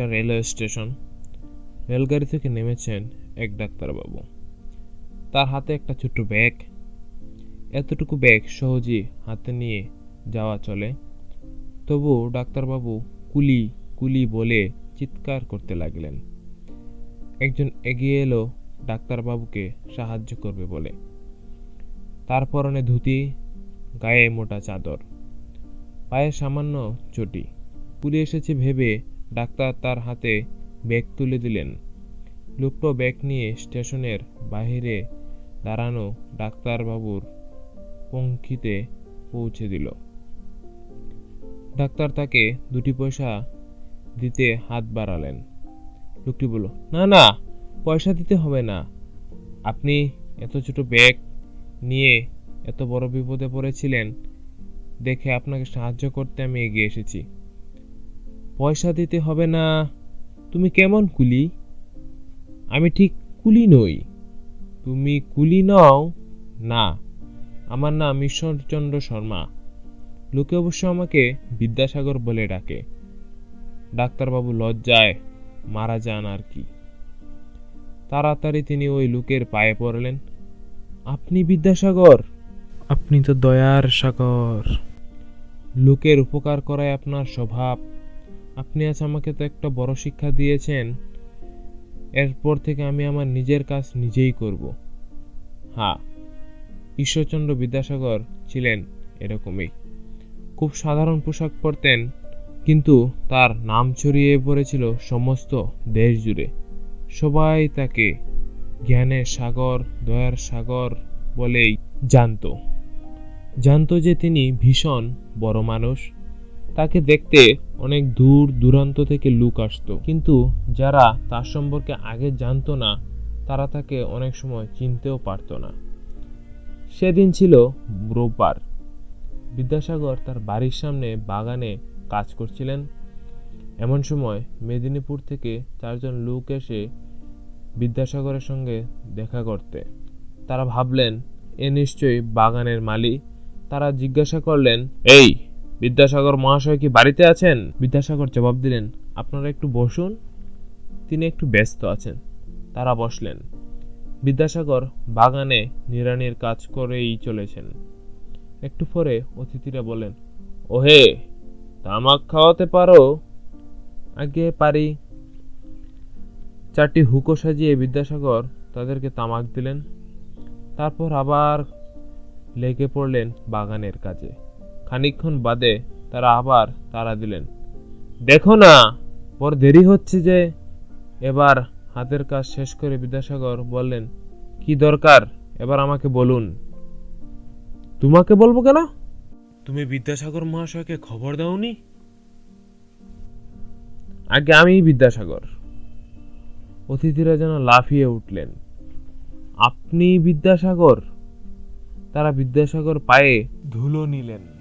একটা railway station. রেলগাড়ি থেকে নেমেছেন এক ডাক্তারবাবু। তার হাতে একটা ছোট্ট ব্যাগ। এতটুকু ব্যাগ সহজেই হাতে নিয়ে যাওয়া চলে। তবু ডাক্তারবাবু কুলি কুলি বলে চিৎকার করতে লাগলেন। একজন এগিয়ে এলো ডাক্তারবাবুকে সাহায্য করবে বলে। তার পরনে ধুতি, গায়ে মোটা চাদর। পায়ে সামান্য চটি। পুলি এসেছে ভেবে ডাক্তার তার হাতে ব্যাগ তুলে দিলেন। লোকটো ব্যাগ নিয়ে স্টেশনের বাইরে দাঁড়ানো ডাক্তারবাবুর পঙ্খিতে পৌঁছে দিল। ডাক্তার তাকে দুটি পয়সা দিতে হাত বাড়ালেন। লোকটি বলল, না না, পয়সা দিতে হবে না। আপনি এত ছোট ব্যাগ নিয়ে এত বড় বিপদে পড়েছিলেন, দেখে আপনাকে সাহায্য করতে আমি এগিয়ে এসেছি। পয়সা দিতে হবে না। তুমি কেমন কুলি? আমি ঠিক কুলি নই। তুমি কুলি নও? না। আমার নাম ঈশ্বরচন্দ্র শর্মা। লোকে অবশ্য আমাকে বিদ্যাসাগর বলে ডাকে। ডাক্তারবাবু লজ্জায় মারা যান আর কি। তাড়াতাড়ি তিনি ওই লোকের পায়ে পড়লেন। আপনি বিদ্যাসাগর? আপনি তো দয়ার সাগর। লোকের উপকার করাই আপনার স্বভাব আপনি আজ আমাকে তো একটা বড় শিক্ষা দিয়েছেন। এরপর থেকে আমি আমার নিজের কাজ নিজেই করব। হ্যাঁ ঈশ্বরচন্দ্র বিদ্যাসাগর ছিলেন এরকমই। খুব সাধারণ পোশাক পরতেন, কিন্তু তার নাম ছড়িয়ে পড়েছিল সমস্ত দেশ জুড়ে। সবাই তাকে জ্ঞানের সাগর, দয়ার সাগর বলেই জানতো। জানতো যে তিনি ভীষণ বড় মানুষ। তাকে দেখতে অনেক দূর দূরান্ত থেকে লোক আসতো। কিন্তু যারা তার সম্পর্কে আগে জানতো না, তারা তাকে অনেক সময় চিনতেও পারতো না। সেদিন ছিল রোববার। বিদ্যাসাগর তার বাড়ির সামনে বাগানে কাজ করছিলেন। এমন সময় মেদিনীপুর থেকে চারজন লোক এসে বিদ্যাসাগরের সঙ্গে দেখা করতে। তারা ভাবলেন, এ নিশ্চয়ই বাগানের মালি তারা জিজ্ঞাসা করলেন, এই বিদ্যাসাগর মহাশয় কি বাড়িতে আছেন? বিদ্যাসাগর জবাব দিলেন, আপনারা একটু বসুন, তিনি একটু ব্যস্ত আছেন। তারা বসলেন। বিদ্যাসাগর বাগানে নিরানির কাজ করেই চলেছেন। একটু পরে অতিথিরা বলেন ওহে, তামাক খাওয়াতে পারো? আগে পারি। চারটি হুকো সাজিয়ে বিদ্যাসাগর তাদেরকে তামাক দিলেন, তারপর আবার লেগে পড়লেন বাগানের কাজে। খানিকক্ষণ বাদে তারা আবার তারা দিলেন। দেখো না, বড় দেরি হচ্ছে যে। এবার হাতের কাজ শেষ করে বিদ্যাসাগর বললেন, কি দরকার? এবার আমাকে বলুন। তোমাকে বলব কেন? তুমি বিদ্যাসাগর মহাশয়কে খবর দাওনি? আগে আমি বিদ্যাসাগর। অতিথিরা যেন লাফিয়ে উঠলেন। আপনি বিদ্যাসাগর? তারা বিদ্যাসাগর পায়ে ধুলো নিলেন।